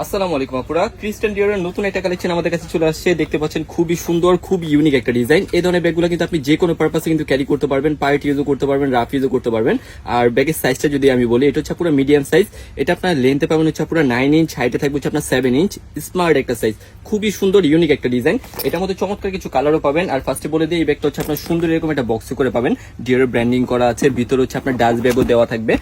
আসসালামু আলাইকুম আপুরা। ক্রিস্টান ডিওরের নতুন একটা কালেকশন আমাদের কাছে চলে আসছে। দেখতে পাচ্ছেন খুবই সুন্দর খুব ইউনিক একটা ডিজাইন এই ধরনের ব্যাগগুলো কিন্তু আপনি যে কোনো পারপাসে কিন্তু ক্যারি করতে পারবেন পার্ট ইউজও করতে পারবেন রাফ ইউজও করতে পারবেন। আর ব্যাগের সাইজটা যদি আমি বলি, এটা হচ্ছে পুরো মিডিয়াম সাইজ এটা আপনার লেন্থে পাবেন হচ্ছে পুরো নাইন ইঞ্চ হাইটে থাকবে হচ্ছে আপনার সেভেন ইঞ্চ স্মার্ট একটা সাইজ খুবই সুন্দর ইউনিক একটা ডিজাইন এটার মধ্যে চমৎকার কিছু কালারও পাবেন। আর ফার্স্টে বলে দিয়ে এই ব্যাগটা হচ্ছে আপনার সুন্দর এরকম একটা বক্সে করে পাবেন। ডিওরের ব্র্যান্ডিং করা আছে। ভিতরে হচ্ছে আপনার ডাস্ট ব্যাগও দেওয়া থাকবে।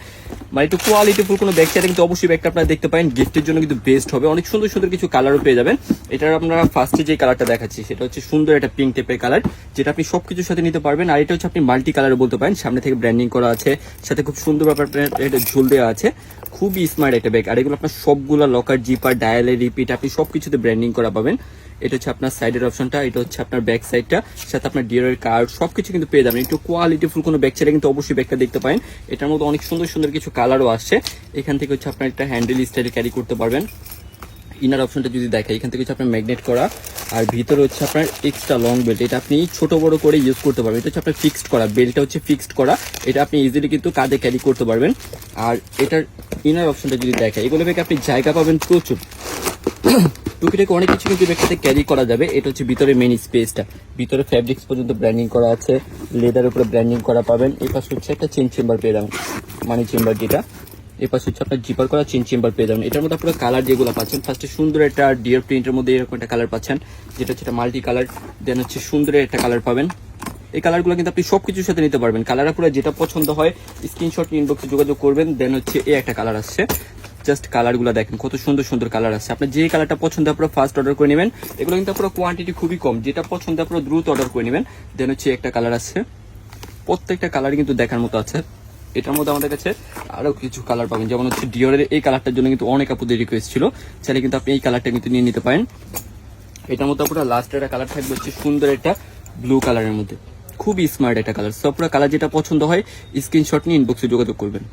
মানে একটু কোয়ালিটিফুল কোনো ব্যাগ চাইলে কিন্তু অবশ্যই ব্যাগটা আপনারা দেখতে পারেন গিফটের জন্য কিন্তু বেস্ট হবে। অনেক সুন্দর সুন্দর কিছু কালারও পেয়ে যাবেন। এটার আপনারা ফার্স্টে যে কালারটা দেখাচ্ছি, সেটা হচ্ছে সুন্দর একটা পিঙ্ক টাইপের কালার যেটা আপনি সবকিছুর সাথে নিতে পারবেন। আর এটা হচ্ছে আপনি মাল্টি কালারও বলতে পারেন। সামনে থেকে ব্র্যান্ডিং করা আছে, সাথে খুব সুন্দর ব্যাপার এটা ঝুল দেওয়া আছে। খুবই স্মার্ট একটা ব্যাগ আর এগুলো আপনার সবগুলো লকার জিপার ডায়ালে রিপিট আপনি সবকিছুতে ব্র্যান্ডিং করা পাবেন। এটা হচ্ছে আপনার সাইডের অপশনটা এটা হচ্ছে আপনার ব্যাক সাইডটা সাথে আপনার ডিয়ারের কার্ড সবকিছু কিন্তু পেয়ে যাবেন। একটু কোয়ালিটিফুল কোনো ব্যাগ চাইলে কিন্তু অবশ্যই ব্যাগটা দেখতে পারেন। এটার মধ্যে অনেক সুন্দর সুন্দর কিছু কালারও আসছে। এখান থেকে হচ্ছে আপনার একটা হ্যান্ডেল স্টাইলে ক্যারি করতে পারবেন। ইনার অপশনটা যদি দেখাই, এখান থেকে হচ্ছে আপনার ম্যাগনেট করা। আর ভিতরে হচ্ছে আপনার এক্সট্রা লং বেল্ট এটা আপনি ছোট বড় করে ইউজ করতে পারবেন। এটা হচ্ছে আপনার ফিক্সড করা বেল্টটা হচ্ছে ফিক্সড করা। এটা আপনি ইজিলি কিন্তু কাঁধে ক্যারি করতে পারবেন। আর এটার ইনার অপশনটা যদি দেখাই, এগুলো ব্যাগে আপনি জায়গা পাবেন প্রচুর। টুকিটাকে অনেক কিছু কিন্তু ব্যাগটাতে ক্যারি করা যাবে। এটা হচ্ছে ভিতরে মেন স্পেসটা ভিতরে ফ্যাব্রিক্স পর্যন্ত ব্র্যান্ডিং করা আছে। লেদার উপরে ব্র্যান্ডিং করা পাবেন। এই পাশে হচ্ছে একটা চেন চেম্বার পেয়ে যাবেন। মানি চেম্বার যেটা। এই পাশে হচ্ছে আপনার জিপার করা চেন চেম্বার পেয়ে যাবেন। এটার মধ্যে আপনারা কালার যেগুলো পাচ্ছেন ফার্স্টে সুন্দর একটা ডিয়ার প্রিন্টের মধ্যে এরকম একটা কালার পাচ্ছেন, যেটা হচ্ছে মাল্টি কালার দেন হচ্ছে সুন্দর একটা কালার পাবেন। এই কালারগুলো কিন্তু আপনি সব কিছুর সাথে নিতে পারবেন। কালার পুরো যেটা পছন্দ হয় স্ক্রিনশট ইনবক্সে যোগাযোগ করবেন দেন হচ্ছে এই একটা কালার আসছে। জাস্ট কালারগুলো দেখেন, কত সুন্দর সুন্দর কালার আছে। আপনার যে কালারটা পছন্দ আপনারা ফার্স্ট অর্ডার করে নেবেন। এগুলো কিন্তু আপনার কোয়ান্টিটি খুবই কম। যেটা পছন্দ আপনারা দ্রুত অর্ডার করে নেবেন। দেন হচ্ছে একটা কালার আছে। প্রত্যেকটা কালার কিন্তু দেখার মতো আছে। এটার মধ্যে আমাদের কাছে আরও কিছু কালার পাবেন। যেমন হচ্ছে ডিওরের এই কালারটার জন্য কিন্তু অনেক আপুদের রিকোয়েস্ট ছিল। চাইলে কিন্তু আপনি এই কালারটা কিন্তু নিয়ে নিতে পারেন। এটার মধ্যে আপনার লাস্ট একটা কালার থাকবে হচ্ছে সুন্দর একটা ব্লু কালারের মধ্যে। খুবই স্মার্ট একটা কালার সব কালার যেটা পছন্দ হয় স্ক্রিনশট নিয়ে ইনবক্সে যোগাযোগ করবেন।